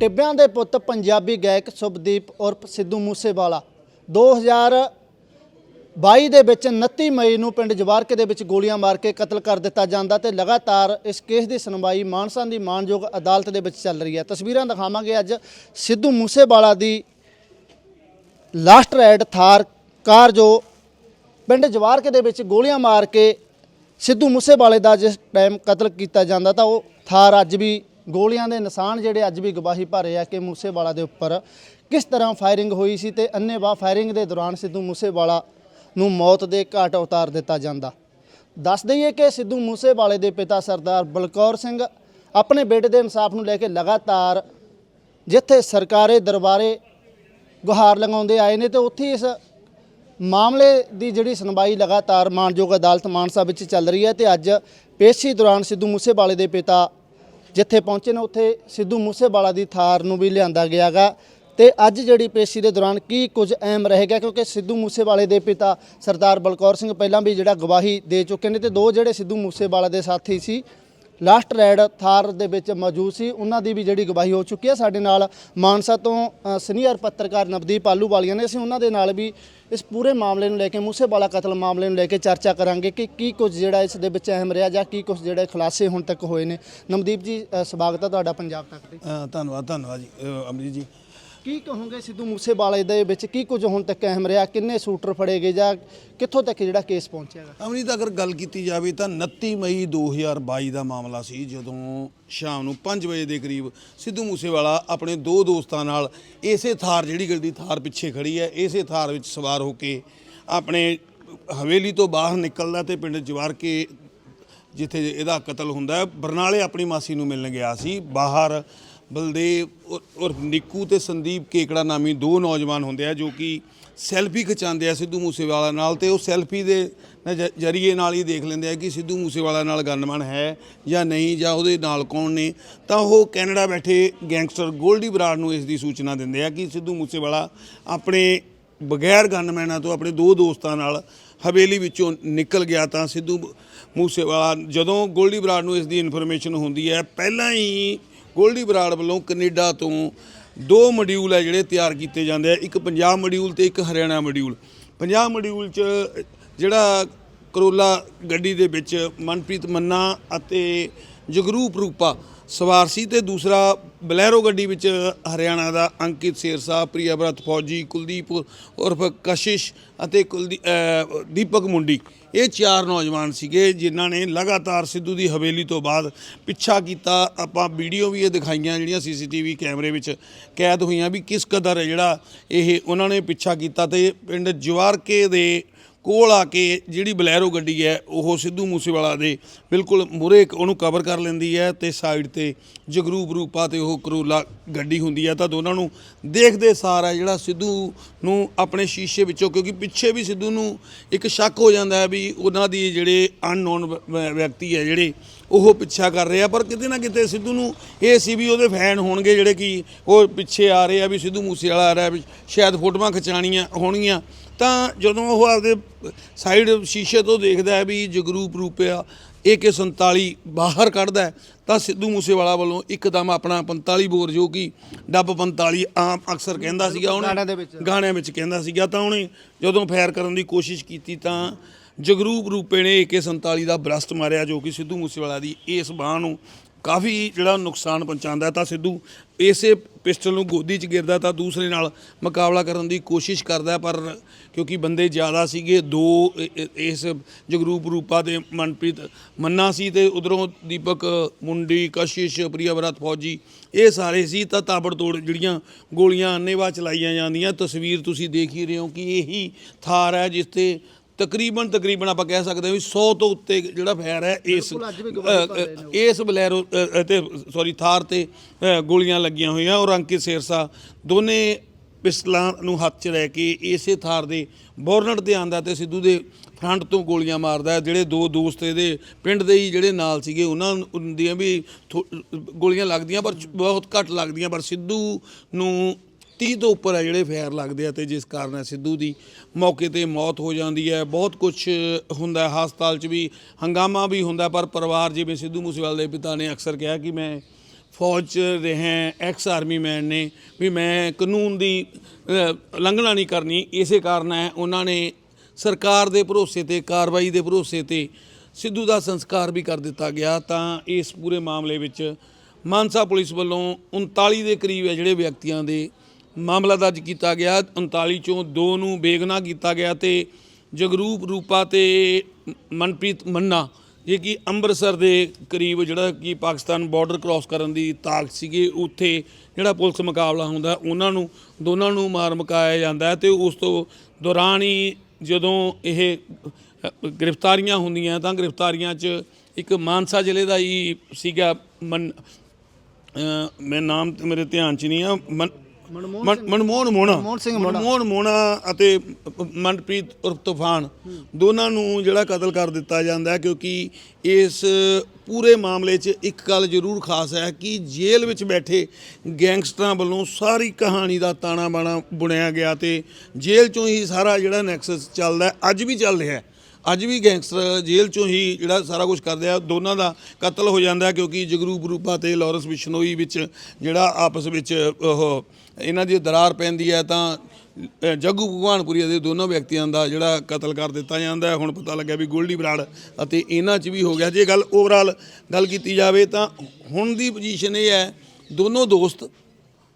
ਟਿੱਬਿਆਂ ਦੇ ਪੁੱਤ ਪੰਜਾਬੀ ਗਾਇਕ ਸੁਭਦੀਪ ਉਰਫ ਸਿੱਧੂ ਮੂਸੇਵਾਲਾ 2022 ਦੇ ਵਿੱਚ 29 ਮਈ ਨੂੰ ਪਿੰਡ ਜਵਾਰਕੇ ਦੇ ਵਿੱਚ ਗੋਲੀਆਂ ਮਾਰ ਕੇ ਕਤਲ ਕਰ ਦਿੱਤਾ ਜਾਂਦਾ ਤੇ ਲਗਾਤਾਰ ਇਸ ਕੇਸ ਦੀ ਸੁਣਵਾਈ ਮਾਨਸਾ ਦੀ ਮਾਨਯੋਗ ਅਦਾਲਤ ਦੇ ਵਿੱਚ ਚੱਲ ਰਹੀ ਹੈ। ਤਸਵੀਰਾਂ ਦਿਖਾਵਾਂਗੇ ਅੱਜ ਸਿੱਧੂ ਮੂਸੇਵਾਲਾ ਦੀ ਲਾਸਟ ਰਾਈਡ ਥਾਰ ਕਾਰ ਜੋ ਪਿੰਡ ਜਵਾਰਕੇ ਦੇ ਵਿੱਚ ਗੋਲੀਆਂ ਮਾਰ ਕੇ ਸਿੱਧੂ ਮੂਸੇਵਾਲੇ ਦਾ ਜਿਸ ਟਾਈਮ ਕਤਲ ਕੀਤਾ ਜਾਂਦਾ ਤਾਂ ਉਹ ਥਾਰ ਅੱਜ ਵੀ ਗੋਲੀਆਂ ਦੇ ਨਿਸ਼ਾਨ ਜਿਹੜੇ ਅੱਜ ਵੀ ਗਵਾਹੀ ਭਰ ਰਹੇ ਕਿ ਮੂਸੇਵਾਲਾ ਦੇ ਉੱਪਰ ਕਿਸ ਤਰ੍ਹਾਂ ਫਾਇਰਿੰਗ ਹੋਈ ਸੀ ਤੇ ਅੰਨੇਵਾਹ ਫਾਇਰਿੰਗ ਦੇ ਦੌਰਾਨ ਸਿੱਧੂ ਮੂਸੇਵਾਲਾ ਨੂੰ ਮੌਤ ਦੇ ਘਾਟ ਉਤਾਰ ਦਿੱਤਾ ਜਾਂਦਾ। ਦੱਸ ਦਈਏ ਕਿ ਸਿੱਧੂ ਮੂਸੇਵਾਲੇ ਦੇ ਪਿਤਾ ਸਰਦਾਰ ਬਲਕੌਰ ਸਿੰਘ ਆਪਣੇ ਬੇਟੇ ਦੇ ਇਨਸਾਫ ਨੂੰ ਲੈ ਕੇ ਲਗਾਤਾਰ ਜਿੱਥੇ ਸਰਕਾਰੇ ਦਰਬਾਰੇ ਗੁਹਾਰ ਲਗਾਉਂਦੇ ਆਏ ਨੇ ਤੇ ਉੱਥੇ ਇਸ ਮਾਮਲੇ ਦੀ ਜਿਹੜੀ ਸੁਣਵਾਈ ਲਗਾਤਾਰ ਮਾਨਯੋਗ ਅਦਾਲਤ ਮਾਨਸਾ ਵਿੱਚ ਚੱਲ ਰਹੀ ਹੈ ਤੇ ਅੱਜ ਪੇਸ਼ੀ ਦੌਰਾਨ ਸਿੱਧੂ ਮੂਸੇਵਾਲੇ ਦੇ ਪਿਤਾ ਜਿੱਥੇ ਪਹੁੰਚੇ ਨੇ, ਉੱਥੇ ਸਿੱਧੂ ਮੂਸੇਵਾਲਾ ਦੀ ਥਾਰ ਨੂੰ ਵੀ ਲਿਆਂਦਾ ਗਿਆਗਾ। ਤੇ ਅੱਜ ਜਿਹੜੀ ਪੇਸ਼ੀ ਦੇ ਦੌਰਾਨ ਕੀ ਕੁਝ ਅਹਿਮ ਰਹੇਗਾ ਕਿਉਂਕਿ ਸਿੱਧੂ ਮੂਸੇਵਾਲੇ ਦੇ ਪਿਤਾ ਸਰਦਾਰ ਬਲਕੌਰ ਸਿੰਘ ਪਹਿਲਾਂ ਵੀ ਜਿਹੜਾ ਗਵਾਹੀ ਦੇ ਚੁੱਕੇ ਨੇ, ਤੇ ਦੋ ਜਿਹੜੇ ਸਿੱਧੂ ਮੂਸੇਵਾਲਾ ਦੇ ਸਾਥੀ ਸੀ ਲਾਸਟ ਰੈਡ ਥਾਰ ਦੇ ਵਿੱਚ ਮੌਜੂਦ ਸੀ। ਉਹਨਾਂ ਦੀ ਵੀ ਜਿਹੜੀ ਗਵਾਹੀ ਹੋ ਚੁੱਕੀ ਹੈ। ਸਾਡੇ ਨਾਲ ਮਾਨਸਾ ਤੋਂ ਸੀਨੀਅਰ ਪੱਤਰਕਾਰ ਨਵਦੀਪ ਆਲੂ ਵਾਲੀਆਂ ਨੇ। ਅਸੀਂ ਉਹਨਾਂ ਦੇ ਨਾਲ ਵੀ ਇਸ ਪੂਰੇ ਮਾਮਲੇ ਨੂੰ ਲੈ ਕੇ, ਮੂਸੇਵਾਲਾ ਕਤਲ ਮਾਮਲੇ ਨੂੰ ਲੈ ਕੇ ਚਰਚਾ ਕਰਾਂਗੇ ਕਿ ਕੀ ਕੁਝ ਜਿਹੜਾ ਇਸ ਦੇ ਵਿੱਚ ਅਹਿਮ ਰਿਹਾ ਜਾਂ ਕੀ ਕੁਝ ਜਿਹੜੇ ਖੁਲਾਸੇ ਹੁਣ ਤੱਕ ਹੋਏ ਨੇ। ਨਵਦੀਪ ਜੀ ਸਵਾਗਤ ਹੈ ਤੁਹਾਡਾ ਪੰਜਾਬ ਤੱਕ ਦੇ ਧੰਨਵਾਦ ਧੰਨਵਾਦ ਜੀ। ਅਮਰੀਤ ਜੀ ਕੀ ਕਹੋਗੇ ਸਿੱਧੂ ਮੂਸੇਵਾਲੇ ਦੇ ਵਿੱਚ? ਕੀ ਕੁਝ ਹੁਣ ਤੱਕ ਅਹਿਮ ਰਿਹਾ? ਕਿੰਨੇ ਸ਼ੂਟਰ ਫੜੇ ਗਏ ਜਾਂ ਕਿੱਥੋਂ ਤੱਕ ਜਿਹੜਾ ਕੇਸ ਪਹੁੰਚਿਆਗਾ ਅਮਰੀਤ ਅਗਰ ਗੱਲ ਕੀਤੀ ਜਾਵੇ ਤਾਂ 29 ਮਈ 2022 ਦਾ ਮਾਮਲਾ ਸੀ, ਜਦੋਂ ਸ਼ਾਮ ਨੂੰ 5 ਵਜੇ ਦੇ ਕਰੀਬ ਸਿੱਧੂ ਮੂਸੇਵਾਲਾ ਆਪਣੇ ਦੋ ਦੋਸਤਾਂ ਨਾਲ ਇਸੇ ਥਾਰ ਜਿਹੜੀ ਗੱਡੀ ਥਾਰ ਪਿੱਛੇ ਖੜੀ ਹੈ, ਇਸੇ ਥਾਰ ਵਿੱਚ ਸਵਾਰ ਹੋ ਕੇ ਆਪਣੇ ਹਵੇਲੀ ਤੋਂ ਬਾਹਰ ਨਿਕਲਦਾ ਤੇ ਪਿੰਡ ਜਵਾਰ ਕੇ ਜਿੱਥੇ ਇਹਦਾ ਕਤਲ ਹੁੰਦਾ ਬਰਨਾਲੇ ਆਪਣੀ ਮਾਸੀ ਨੂੰ ਮਿਲਣ ਗਿਆ ਸੀ। ਬਾਹਰ ਬਲਦੇਵ ਔਰ ਨਿੱਕੂ ਤੇ ਸੰਦੀਪ ਕੇਕੜਾ ਨਾਮੀ ਦੋ ਨੌਜਵਾਨ ਹੁੰਦੇ ਆ ਜੋ ਕਿ ਸੈਲਫੀ ਖਿਚਾਉਂਦੇ ਆ ਸਿੱਧੂ ਮੂਸੇਵਾਲਾ ਨਾਲ ਤੇ ਉਹ ਸੈਲਫੀ ਦੇ ਨਜ- ਜਰੀਏ ਨਾਲ ਹੀ ਦੇਖ ਲੈਂਦੇ ਆ ਕਿ ਸਿੱਧੂ ਮੂਸੇਵਾਲਾ ਨਾਲ ਗਨਮੈਨ ਹੈ ਜਾਂ ਨਹੀਂ ਜਾਂ ਉਹਦੇ ਨਾਲ ਕੌਣ ਨੇ। ਤਾਂ ਉਹ ਕੈਨੇਡਾ ਬੈਠੇ ਗੈਂਗਸਟਰ ਗੋਲਡੀ ਬਰਾੜ ਨੂੰ ਇਸ ਦੀ ਸੂਚਨਾ ਦਿੰਦੇ ਆ ਕਿ ਸਿੱਧੂ ਮੂਸੇਵਾਲਾ ਆਪਣੇ ਬਗੈਰ ਗਨਮੈਨਾਂ ਤੋਂ ਆਪਣੇ ਦੋ ਦੋਸਤਾਂ ਨਾਲ ਹਵੇਲੀ ਵਿੱਚੋਂ ਨਿਕਲ ਗਿਆ ਤਾਂ ਸਿੱਧੂ ਮੂਸੇਵਾਲਾ ਜਦੋਂ ਗੋਲਡੀ ਬਰਾੜ ਨੂੰ ਇਸ ਦੀ ਇਨਫੋਰਮੇਸ਼ਨ ਹੁੰਦੀ ਹੈ, ਪਹਿਲਾਂ ਹੀ ਗੋਲਡੀ ਬਰਾੜ ਵੱਲੋਂ ਕੈਨੇਡਾ ਤੋਂ ਦੋ ਮੋਡਿਊਲ ਹੈ ਜਿਹੜੇ ਤਿਆਰ ਕੀਤੇ ਜਾਂਦੇ ਆ। ਇੱਕ ਪੰਜਾਬ ਮੋਡਿਊਲ ਤੇ ਇੱਕ ਹਰਿਆਣਾ ਮੋਡਿਊਲ। ਪੰਜਾਬ ਮੋਡਿਊਲ 'ਚ ਜਿਹੜਾ ਕਰੋਲਾ ਗੱਡੀ ਦੇ ਵਿੱਚ ਮਨਪ੍ਰੀਤ ਮੰਨਾ ਅਤੇ ਜਗਰੂਪ ਰੂਪਾ ਸਵਾਰ ਸੀ ਤੇ ਦੂਸਰਾ ਬਲੈਰੋ ਗੱਡੀ ਵਿੱਚ ਹਰਿਆਣਾ ਦਾ ਅੰਕਿਤ ਸੇਰਸਾ ਪ੍ਰਿਆਵਰਤ ਫੌਜੀ, ਕੁਲਦੀਪ ਉਰਫ ਕਸ਼ਿਸ਼ ਅਤੇ ਕੁਲਦੀ ਦੀਪਕ ਮੁੰਡੀ। ਇਹ ਚਾਰ ਨੌਜਵਾਨ ਸੀਗੇ ਜਿਨ੍ਹਾਂ ਨੇ ਲਗਾਤਾਰ ਸਿੱਧੂ ਦੀ ਹਵੇਲੀ ਤੋਂ ਬਾਅਦ ਪਿੱਛਾ ਕੀਤਾ। ਆਪਾਂ ਵੀਡੀਓ ਵੀ ਇਹ ਦਿਖਾਈਆਂ, ਜਿਹੜੀਆਂ ਸੀਸੀਟੀਵੀ ਕੈਮਰੇ ਵਿੱਚ ਕੈਦ ਹੋਈਆਂ ਵੀ ਕਿਸ ਕਦਰ ਜਿਹੜਾ ਇਹ ਉਹਨਾਂ ਨੇ ਪਿੱਛਾ ਕੀਤਾ ਤੇ ਪਿੰਡ ਜਵਾਰਕੇ ਦੇ ਕੋਲ ਆ ਕੇ ਜਿਹੜੀ ਬਲੈਰੋ ਗੱਡੀ ਹੈ, ਉਹ ਸਿੱਧੂ ਮੂਸੇਵਾਲਾ ਦੇ ਬਿਲਕੁਲ ਮੂਹਰੇ ਉਹਨੂੰ ਕਵਰ ਕਰ ਲੈਂਦੀ ਹੈ ਤੇ ਸਾਈਡ ਤੇ ਜਗਰੂਪ ਰੂਪਾ ਤੇ ਉਹ ਕਰੋਲਾ ਗੱਡੀ ਹੁੰਦੀ ਹੈ। ਤਾਂ ਦੋਨਾਂ ਨੂੰ ਦੇਖਦੇ ਸਾਰ ਹੈ ਜਿਹੜਾ ਸਿੱਧੂ ਨੂੰ ਆਪਣੇ ਸ਼ੀਸ਼ੇ ਵਿੱਚੋਂ, ਕਿਉਂਕਿ ਪਿੱਛੇ ਵੀ ਸਿੱਧੂ ਨੂੰ ਇੱਕ ਸ਼ੱਕ ਹੋ ਜਾਂਦਾ ਹੈ ਵੀ ਉਹਨਾਂ ਦੀ ਜਿਹੜੇ ਅਨਨੋਨ ਵਿਅਕਤੀ ਹੈ ਜਿਹੜੇ ਉਹ ਪਿੱਛਾ ਕਰ ਰਹੇ ਆ। ਪਰ ਕਿਤੇ ਨਾ ਕਿਤੇ ਸਿੱਧੂ ਨੂੰ ਇਹ ਸੀ ਵੀ ਉਹਦੇ ਫੈਨ ਹੋਣਗੇ ਜਿਹੜੇ ਕਿ ਉਹ ਪਿੱਛੇ ਆ ਰਹੇ ਆ ਵੀ ਸਿੱਧੂ ਮੂਸੇਵਾਲਾ ਆ ਰਿਹਾ ਵੀ ਸ਼ਾਇਦ ਫੋਟੋਆਂ ਖਿਚਾਣੀਆਂ ਹੋਣਗੀਆਂ। ਤਾਂ ਜਦੋਂ ਉਹ ਆਪਦੇ ਸਾਈਡ ਸ਼ੀਸ਼ੇ ਤੋਂ ਦੇਖਦਾ ਹੈ ਵੀ ਜਗਰੂਪ ਰੂਪਿਆ AK47 ਬਾਹਰ ਕੱਢਦਾ ਹੈ ਤਾਂ ਸਿੱਧੂ ਮੂਸੇਵਾਲਾ ਵੱਲੋਂ ਇੱਕਦਮ ਆਪਣਾ 45 ਬੋਰ ਜੋ ਕਿ ਡੱਬ 45 ਆਮ ਅਕਸਰ ਕਹਿੰਦਾ ਸੀਗਾ ਵਿੱਚ। ਉਹਨੇ ਗਾਣਿਆਂ ਵਿੱਚ ਕਹਿੰਦਾ ਸੀਗਾ ਤਾਂ ਉਹਨੇ ਜਦੋਂ ਫਾਇਰ ਕਰਨ ਦੀ ਕੋਸ਼ਿਸ਼ ਕੀਤੀ ਤਾਂ ਜਗਰੂਪ ਰੂਪੇ ਨੇ AK47 ਦਾ ਬਰਸਟ ਮਾਰਿਆ ਜੋ ਕਿ ਸਿੱਧੂ ਮੂਸੇਵਾਲਾ ਦੀ ਇਸ ਬਾਹ ਨੂੰ ਕਾਫੀ ਜਿਹੜਾ ਨੁਕਸਾਨ ਪਹੁੰਚਾਉਂਦਾ ਤਾਂ ਸਿੱਧੂ ਇਸੇ ਪਿਸਟਲ ਨੂੰ ਗੋਦੀ 'ਚ ਗਿਰਦਾ ਤਾਂ ਦੂਸਰੇ ਨਾਲ ਮੁਕਾਬਲਾ ਕਰਨ ਦੀ ਕੋਸ਼ਿਸ਼ ਕਰਦਾ ਪਰ ਕਿਉਂਕਿ ਬੰਦੇ ਜ਼ਿਆਦਾ ਸੀਗੇ, ਦੋ ਇਸ ਜਗਰੂਪ ਰੂਪਾ ਦੇ ਮਨਪ੍ਰੀਤ ਮੰਨਾ ਸੀ ਤੇ ਉਧਰੋਂ ਦੀਪਕ ਮੁੰਡੀ, ਕਸ਼ਿਸ਼ ਪ੍ਰਿਆਵਰਤ ਫੌਜੀ, ਇਹ ਸਾਰੇ ਸੀ ਤਾਂ ਤਾਬੜਤੋੜ ਜਿਹੜੀਆਂ ਗੋਲੀਆਂ ਅੰਨੇਵਾਹ ਚਲਾਈਆਂ ਜਾਂਦੀਆਂ। ਤਸਵੀਰ ਤੁਸੀਂ ਦੇਖ ਹੀ ਰਹੇ ਹੋ ਕਿ ਇਹੀ ਥਾਰ ਹੈ ਜਿਸ ਤੇ ਤਕਰੀਬਨ ਤਕਰੀਬਨ ਆਪਾਂ ਕਹਿ ਸਕਦੇ ਹਾਂ ਵੀ 100 ਤੋਂ ਉੱਤੇ ਜਿਹੜਾ ਫਾਇਰ ਹੈ ਇਸ ਇਸ ਬਲੈਰੋ ਤੇ ਸੌਰੀ ਥਾਰ ਤੇ ਗੋਲੀਆਂ ਲੱਗੀਆਂ ਹੋਈਆਂ ਔਰ ਅੰਕਿਤ ਸੇਰਸਾ ਦੋਨੇ ਪਿਸਤਲਾਂ ਨੂੰ ਹੱਥ 'ਚ ਲੈ ਕੇ ਇਸੇ ਥਾਰ ਦੇ ਬੋਰਨਟ ਤੇ ਆਂਦਾ ਤੇ ਸਿੱਧੂ ਦੇ ਫਰੰਟ ਤੋਂ ਗੋਲੀਆਂ ਮਾਰਦਾ। ਜਿਹੜੇ ਦੋ ਦੋਸਤ ਇਹਦੇ ਪਿੰਡ ਦੇ ਹੀ ਜਿਹੜੇ ਨਾਲ ਸੀਗੇ ਉਹਨਾਂ ਨੂੰ- ਦੀਆਂ ਵੀ ਗੋਲੀਆਂ ਲੱਗਦੀਆਂ ਪਰ ਬਹੁਤ ਘੱਟ ਲੱਗਦੀਆਂ ਪਰ ਸਿੱਧੂ ਨੂੰ 30 ਤੋਂ ਉੱਪਰ ਹੈ ਜਿਹੜੇ ਫੇਰ ਲੱਗਦੇ ਆ ਤੇ ਜਿਸ ਕਾਰਨ ਸਿੱਧੂ ਦੀ ਮੌਕੇ ਤੇ ਮੌਤ ਹੋ ਜਾਂਦੀ ਹੈ। ਬਹੁਤ ਕੁਝ ਹੁੰਦਾ ਹੈ। ਹਸਪਤਾਲ 'ਚ ਵੀ ਹੰਗਾਮਾ ਵੀ ਹੁੰਦਾ ਪਰ ਪਰਿਵਾਰ ਜਿਵੇਂ ਸਿੱਧੂ ਮੂਸੇਵਾਲੇ ਦੇ ਪਿਤਾ ਨੇ ਅਕਸਰ ਕਿਹਾ ਕਿ ਮੈਂ ਫੌਜ 'ਚ ਰਿਹਾ ਐਕਸ ਆਰਮੀ ਮੈਨ ਨੇ ਵੀ ਮੈਂ ਕਾਨੂੰਨ ਦੀ ਉਲੰਘਣਾ ਨਹੀਂ ਕਰਨੀ। ਇਸੇ ਕਾਰਨ ਹੈ ਉਹਨਾਂ ਨੇ ਸਰਕਾਰ ਦੇ ਭਰੋਸੇ ਤੇ, ਕਾਰਵਾਈ ਦੇ ਭਰੋਸੇ ਤੇ ਸਿੱਧੂ ਦਾ ਸੰਸਕਾਰ ਵੀ ਕਰ ਦਿੱਤਾ ਗਿਆ। ਤਾਂ ਇਸ ਪੂਰੇ ਮਾਮਲੇ ਵਿੱਚ ਮਾਨਸਾ ਪੁਲਿਸ ਵੱਲੋਂ 39 ਦੇ ਕਰੀਬ ਹੈ ਜਿਹੜੇ ਵਿਅਕਤੀਆਂ ਦੇ ਮਾਮਲਾ ਦਰਜ ਕੀਤਾ ਗਿਆ। 39 ਚੋਂ ਦੋ ਨੂੰ ਬੇਗੁਨਾਹ ਕੀਤਾ ਗਿਆ ਤੇ ਜਗਰੂਪ ਰੂਪਾ ਤੇ ਮਨਪ੍ਰੀਤ ਮੰਨਾ, ਇਹ ਕਿ ਅੰਮ੍ਰਿਤਸਰ ਦੇ ਕਰੀਬ ਜਿਹੜਾ ਕਿ ਪਾਕਿਸਤਾਨ ਬਾਰਡਰ ਕ੍ਰਾਸ ਕਰਨ ਦੀ ਤਾਕਤ ਸੀਗੀ, ਉੱਥੇ ਜਿਹੜਾ ਪੁਲਿਸ ਮੁਕਾਬਲਾ ਹੁੰਦਾ, ਉਹਨਾਂ ਨੂੰ, ਦੋਨਾਂ ਨੂੰ ਮਾਰ ਮੁਕਾਇਆ ਜਾਂਦਾ ਹੈ ਤੇ ਉਸ ਤੋਂ ਦੌਰਾਨ ਹੀ ਜਦੋਂ ਇਹ ਗ੍ਰਿਫਤਾਰੀਆਂ ਹੁੰਦੀਆਂ ਤਾਂ ਗ੍ਰਿਫਤਾਰੀਆਂ 'ਚ ਇੱਕ ਮਾਨਸਾ ਜ਼ਿਲ੍ਹੇ ਦਾ ਹੀ ਸੀਗਾ ਮਨ ਮੈਂ ਨਾਮ ਤੇ ਮੇਰੇ ਧਿਆਨ 'ਚ ਨਹੀਂ ਆ, ਮਨ- ਮਨਮੋਹਨ ਮਨ- ਮਨਮੋਹਨ ਮੋਣਾ ਮਨਮੋਹਨ ਮੋਣਾ ਅਤੇ ਮਨਪ੍ਰੀਤ ਉਰਫ ਤੂਫਾਨ। ਦੋਨਾਂ ਨੂੰ ਜਿਹੜਾ ਕਤਲ ਕਰ ਦਿੱਤਾ ਜਾਂਦਾ ਹੈ ਕਿਉਂਕਿ ਇਸ ਪੂਰੇ ਮਾਮਲੇ 'ਚ ਇੱਕ ਗੱਲ ਜ਼ਰੂਰ ਖਾਸ ਹੈ ਕਿ ਜੇਲ੍ਹ ਵਿੱਚ ਬੈਠੇ ਗੈਂਗਸਟਰਾਂ ਵੱਲੋਂ ਸਾਰੀ ਕਹਾਣੀ ਦਾ ਤਾਣਾ ਬਾਣਾ ਬੁਣਿਆ ਗਿਆ ਤੇ ਜੇਲ੍ਹ 'ਚੋਂ ਹੀ ਸਾਰਾ ਜਿਹੜਾ ਨੈਕਸਸ ਚੱਲਦਾ ਅੱਜ ਵੀ ਚੱਲ ਰਿਹਾ ਹੈ। ਅੱਜ ਵੀ ਗੈਂਗਸਟਰ ਜੇਲ੍ਹ ਚੋਂ ਹੀ ਜਿਹੜਾ ਸਾਰਾ ਕੁਝ ਕਰਦੇ ਆ, ਦੋਨਾਂ ਦਾ ਕਤਲ ਹੋ ਜਾਂਦਾ ਕਿਉਂਕਿ ਜਗਰੂਪ ਰੂਪਾ ਤੇ ਲਾਰੈਂਸ ਬਿਸ਼ਨੋਈ ਵਿੱਚ ਜਿਹੜਾ ਆਪਸ ਵਿੱਚ ਉਹ ਇਹਨਾਂ ਦੀ ਦਰਾਰ ਪੈਂਦੀ ਹੈ, ਤਾਂ ਜੱਗੂ ਭਗਵਾਨਪੁਰੀ ਦੇ ਦੋਨੋਂ ਵਿਅਕਤੀਆਂ ਦਾ ਜਿਹੜਾ ਕਤਲ ਕਰ ਦਿੱਤਾ ਜਾਂਦਾ ਹੁਣ ਪਤਾ ਲੱਗਿਆ ਵੀ ਗੋਲਡੀ ਬਰਾੜ ਅਤੇ ਇਹਨਾਂ 'ਚ ਵੀ ਹੋ ਗਿਆ। ਜੇ ਗੱਲ ਓਵਰਆਲ ਗੱਲ ਕੀਤੀ ਜਾਵੇ, ਤਾਂ ਹੁਣ ਦੀ ਪੋਜੀਸ਼ਨ ਇਹ ਹੈ, ਦੋਨੋਂ ਦੋਸਤ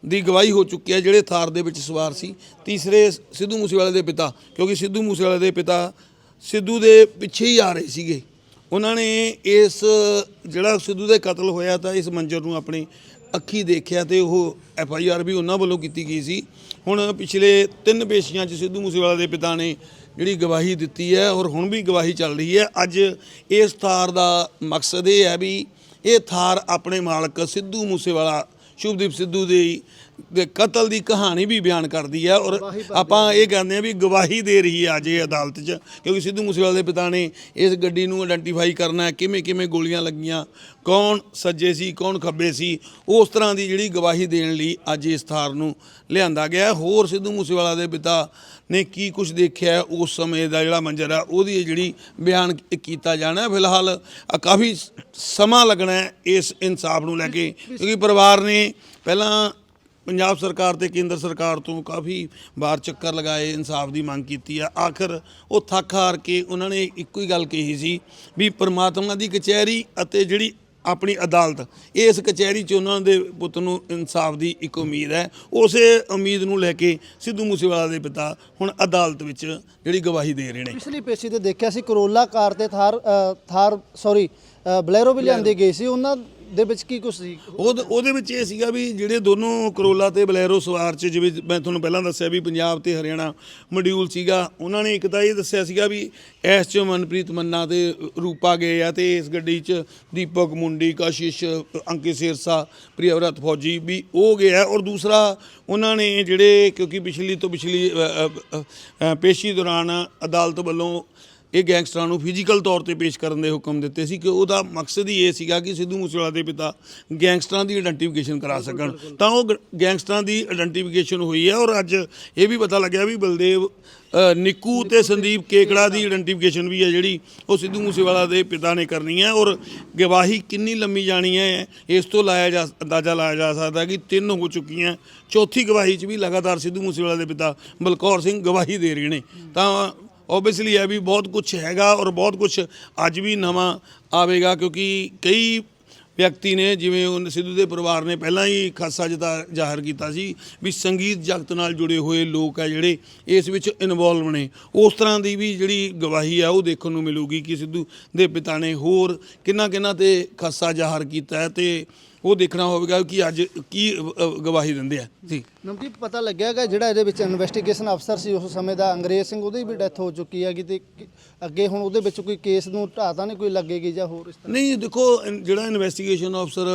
ਦੀ ਗਵਾਹੀ ਹੋ ਚੁੱਕੀ ਹੈ, ਜਿਹੜੇ ਥਾਰ ਦੇ ਵਿੱਚ ਸਵਾਰ ਸੀ। ਤੀਸਰੇ ਸਿੱਧੂ ਮੂਸੇਵਾਲੇ ਦੇ ਪਿਤਾ, ਕਿਉਂਕਿ ਸਿੱਧੂ ਮੂਸੇਵਾਲੇ ਦੇ ਪਿਤਾ ਸਿੱਧੂ ਦੇ ਪਿੱਛੇ ਹੀ ਆ ਰਹੇ ਸੀਗੇ। ਉਹਨਾਂ ਨੇ ਇਸ, ਜਿਹੜਾ ਸਿੱਧੂ ਦੇ ਕਤਲ ਹੋਇਆ ਤਾਂ ਇਸ ਮੰਜ਼ਰ ਨੂੰ ਆਪਣੀ ਅੱਖੀ ਦੇਖਿਆ ਤੇ ਉਹ ਐਫ ਆਈ ਆਰ ਵੀ ਉਹਨਾਂ ਵੱਲੋਂ ਕੀਤੀ ਗਈ ਸੀ। ਹੁਣ ਪਿਛਲੇ ਤਿੰਨ ਪੇਸ਼ੀਆਂ 'ਚ ਸਿੱਧੂ ਮੂਸੇਵਾਲਾ ਦੇ ਪਿਤਾ ਨੇ ਜਿਹੜੀ ਗਵਾਹੀ ਦਿੱਤੀ ਹੈ ਔਰ ਹੁਣ ਵੀ ਗਵਾਹੀ ਚੱਲ ਰਹੀ ਹੈ। ਅੱਜ ਇਸ ਥਾਰ ਦਾ ਮਕਸਦ ਇਹ ਹੈ ਵੀ ਇਹ ਥਾਰ ਆਪਣੇ ਮਾਲਕ ਸਿੱਧੂ ਮੂਸੇਵਾਲਾ, ਸ਼ੁਭਦੀਪ ਸਿੱਧੂ ਦੀ ਦੇ ਕਤਲ ਦੀ ਕਹਾਣੀ ਵੀ ਬਿਆਨ ਕਰਦੀ ਹੈ ਔਰ ਆਪਾਂ ਇਹ ਕਹਿੰਦੇ ਆ ਵੀ ਗਵਾਹੀ ਦੇ ਰਹੀ ਹੈ ਅੱਜ ਇਹ ਅਦਾਲਤ 'ਚ ਕਿਉਂਕਿ ਸਿੱਧੂ ਮੂਸੇਵਾਲੇ ਦੇ ਪਿਤਾ ਨੇ ਇਸ ਗੱਡੀ ਨੂੰ ਆਇਡੈਂਟੀਫਾਈ ਕਰਨਾ ਹੈ ਕਿਵੇਂ ਕਿਵੇਂ ਗੋਲੀਆਂ ਲੱਗੀਆਂ ਕੌਣ ਸੱਜੇ ਸੀ ਕੌਣ ਖੱਬੇ ਸੀ ਉਸ ਤਰ੍ਹਾਂ ਦੀ ਜਿਹੜੀ ਗਵਾਹੀ ਦੇਣ ਲਈ ਅੱਜ ਇਸ ਥਾਰ ਨੂੰ ਲਿਆਂਦਾ ਗਿਆ। ਹੋਰ ਸਿੱਧੂ ਮੂਸੇਵਾਲਾ ਦੇ ਪਿਤਾ ਨੇ ਕੀ ਕੁਝ ਦੇਖਿਆ ਉਸ ਸਮੇਂ ਦਾ ਜਿਹੜਾ ਮੰਜ਼ਰ ਹੈ ਉਹਦੀ ਜਿਹੜੀ ਬਿਆਨ ਕੀਤਾ ਜਾਣਾ ਹੈ। ਫਿਲਹਾਲ ਕਾਫੀ ਸਮਾਂ ਲੱਗਣਾ ਇਸ ਇਨਸਾਫ ਨੂੰ ਲੈ ਕੇ ਕਿਉਂਕਿ ਪਰਿਵਾਰ ਨੇ ਪਹਿਲਾਂ ਪੰਜਾਬ ਸਰਕਾਰ ਤੇ ਕੇਂਦਰ ਸਰਕਾਰ ਤੋਂ ਕਾਫੀ ਵਾਰ ਚੱਕਰ ਲਗਾਏ ਇਨਸਾਫ ਦੀ ਮੰਗ ਕੀਤੀ ਆ। ਆਖਰ ਉਹ ਥੱਕ ਹਾਰ ਕੇ ਉਹਨਾਂ ਨੇ ਇੱਕੋ ਹੀ ਗੱਲ ਕਹੀ ਸੀ ਵੀ ਪ੍ਰਮਾਤਮਾ ਦੀ ਕਚਹਿਰੀ ਅਤੇ ਜਿਹੜੀ ਆਪਣੀ ਅਦਾਲਤ ਇਸ ਕਚਹਿਰੀ 'ਚ ਉਹਨਾਂ ਦੇ ਪੁੱਤ ਨੂੰ ਇਨਸਾਫ ਦੀ ਇੱਕ ਉਮੀਦ ਹੈ। ਉਸੇ ਉਮੀਦ ਨੂੰ ਲੈ ਕੇ ਸਿੱਧੂ ਮੂਸੇਵਾਲਾ ਦੇ ਪਿਤਾ ਹੁਣ ਅਦਾਲਤ ਵਿੱਚ ਜਿਹੜੀ ਗਵਾਹੀ ਦੇ ਰਹੇ ਨੇ। ਪਿਛਲੀ ਪੇਸ਼ੀ ਤੇ ਦੇਖਿਆ ਸੀ ਕਰੋਲਾ ਕਾਰ ਤੇ ਥਾਰ ਥਾਰ ਸੌਰੀ ਬਲੈਰੋ ਵੀ ਲਿਆਂਦੀ ਗਈ ਸੀ। ਉਹਨਾਂ ਦੇ ਵਿੱਚ ਕੀ ਕੁਝ ਸੀ? ਉਹ ਉਹਦੇ ਵਿੱਚ ਇਹ ਸੀਗਾ ਵੀ ਜਿਹੜੇ ਦੋਨੋਂ ਕਰੋਲਾ ਤੇ ਬਲੈਰੋ ਸਵਾਰ ਚ, ਜਿਵੇਂ ਮੈਂ ਤੁਹਾਨੂੰ ਪਹਿਲਾਂ ਦੱਸਿਆ ਵੀ ਪੰਜਾਬ ਤੇ ਹਰਿਆਣਾ ਮੋਡਿਊਲ ਸੀਗਾ, ਉਹਨਾਂ ਨੇ ਇੱਕ ਤਾਂ ਇਹ ਦੱਸਿਆ ਸੀਗਾ ਵੀ ਇਸ ਚ ਮਨਪ੍ਰੀਤ ਮੰਨਾ ਤੇ ਰੂਪਾ ਗਏ ਆ ਤੇ ਇਸ ਗੱਡੀ ਚ ਦੀਪਕ ਮੁੰਡੀ, ਕਸ਼ਿਸ਼, ਅੰਕਿਤ ਸਿਰਸਾ, ਪ੍ਰਿਯਵਰਤ ਫੌਜੀ ਵੀ ਉਹ ਗਏ ਆ। ਔਰ ਦੂਸਰਾ, ਉਹਨਾਂ ਨੇ ਜਿਹੜੇ ਕਿਉਂਕਿ ਪਿਛਲੀ ਤੋਂ ਪਿਛਲੀ ਪੇਸ਼ੀ ਦੌਰਾਨ ਅਦਾਲਤ ਵੱਲੋਂ ਇਹ ਗੈਂਗਸਟਰਾਂ ਨੂੰ ਫਿਜ਼ੀਕਲ ਤੌਰ ਤੇ ਪੇਸ਼ ਕਰਨ ਦੇ ਹੁਕਮ ਦਿੱਤੇ ਸੀ ਕਿ ਉਹਦਾ ਮਕਸਦ ਹੀ ਇਹ ਸੀਗਾ ਕਿ ਸਿੱਧੂ ਮੂਸੇਵਾਲਾ ਦੇ ਪਿਤਾ ਗੈਂਗਸਟਰਾਂ ਦੀ ਆਇਡੈਂਟੀਫਿਕੇਸ਼ਨ ਕਰਾ ਸਕਣ। ਤਾਂ ਉਹ ਗੈਂਗਸਟਰਾਂ ਦੀ ਆਇਡੈਂਟੀਫਿਕੇਸ਼ਨ ਹੋਈ ਹੈ ਔਰ ਅੱਜ ਇਹ ਵੀ ਪਤਾ ਲੱਗਿਆ ਵੀ ਬਲਦੇਵ ਨਿੱਕੂ ਤੇ ਸੰਦੀਪ ਕੇਕੜਾ ਦੀ ਆਇਡੈਂਟੀਫਿਕੇਸ਼ਨ ਵੀ ਹੈ ਜਿਹੜੀ ਉਹ ਸਿੱਧੂ ਮੂਸੇਵਾਲਾ ਦੇ ਪਿਤਾ ਨੇ ਕਰਨੀ ਹੈ ਔਰ ਗਵਾਹੀ ਕਿੰਨੀ ਲੰਮੀ ਜਾਣੀ ਹੈ ਇਸ ਤੋਂ ਲਾਇਆ ਜਾ ਅੰਦਾਜ਼ਾ ਲਾਇਆ ਜਾ ਸਕਦਾ ਕਿ ਤਿੰਨ ਹੋ ਚੁੱਕੀਆਂ। ਚੌਥੀ ਗਵਾਹੀ 'ਚ ਵੀ ਲਗਾਤਾਰ ਸਿੱਧੂ ਮੂਸੇਵਾਲਾ ਦੇ ਪਿਤਾ ਬਲਕੌਰ ਸਿੰਘ ਗਵਾਹੀ ਦੇ ਰਹੇ ਨੇ। ਤਾਂ ਓਬਵੀਅਸਲੀ ਇਹ ਵੀ ਬਹੁਤ ਕੁਝ ਹੈਗਾ ਔਰ ਬਹੁਤ ਕੁਝ ਅੱਜ ਵੀ ਨਵਾਂ ਆਵੇਗਾ ਕਿਉਂਕਿ ਕਈ ਵਿਅਕਤੀ ਨੇ ਜਿਵੇਂ ਉਹ ਸਿੱਧੂ ਦੇ ਪਰਿਵਾਰ ਨੇ ਪਹਿਲਾਂ ਹੀ ਖਾਸਾ ਜਤਾ ਜ਼ਾਹਰ ਕੀਤਾ ਸੀ ਵੀ ਸੰਗੀਤ ਜਗਤ ਨਾਲ ਜੁੜੇ ਹੋਏ ਲੋਕ ਆ ਜਿਹੜੇ ਇਸ ਵਿੱਚ ਇਨਵੋਲਵ ਨੇ। ਉਸ ਤਰ੍ਹਾਂ ਦੀ ਵੀ ਜਿਹੜੀ ਗਵਾਹੀ ਆ ਉਹ ਦੇਖਣ ਨੂੰ ਮਿਲੂਗੀ ਕਿ ਸਿੱਧੂ ਦੇ ਪਿਤਾ ਨੇ ਹੋਰ ਕਿੰਨਾ ਕਿੰਨਾ ਤੇ ਖਾਸਾ ਜ਼ਾਹਰ ਕੀਤਾ ਹੈ ਤੇ ਉਹ ਦੇਖਣਾ ਹੋਵੇਗਾ ਕਿ ਅੱਜ ਕੀ ਗਵਾਹੀ ਦਿੰਦੇ ਆ। ਜੀ। ਨਮਦੀਪ ਪਤਾ ਲੱਗਿਆ ਕਿ ਜਿਹੜਾ ਇਹਦੇ ਵਿੱਚ ਇਨਵੈਸਟੀਗੇਸ਼ਨ ਅਫਸਰ ਸੀ ਉਸ ਸਮੇਂ ਦਾ ਅੰਗਰੇਜ਼ ਸਿੰਘ ਉਹਦੀ ਵੀ ਡੈਥ ਹੋ ਚੁੱਕੀ ਹੈਗੀ ਤੇ ਅੱਗੇ ਹੁਣ ਉਹਦੇ ਵਿੱਚ ਕੋਈ ਕੇਸ ਨੂੰ ਢਾਹ ਤਾਂ ਨਹੀਂ ਕੋਈ ਲੱਗੇਗੀ ਜਾਂ ਹੋਰ ਇਸ ਤਰ੍ਹਾਂ? ਨਹੀਂ ਦੇਖੋ ਜਿਹੜਾ ਇਨਵੈਸਟੀਗੇਸ਼ਨ ਅਫਸਰ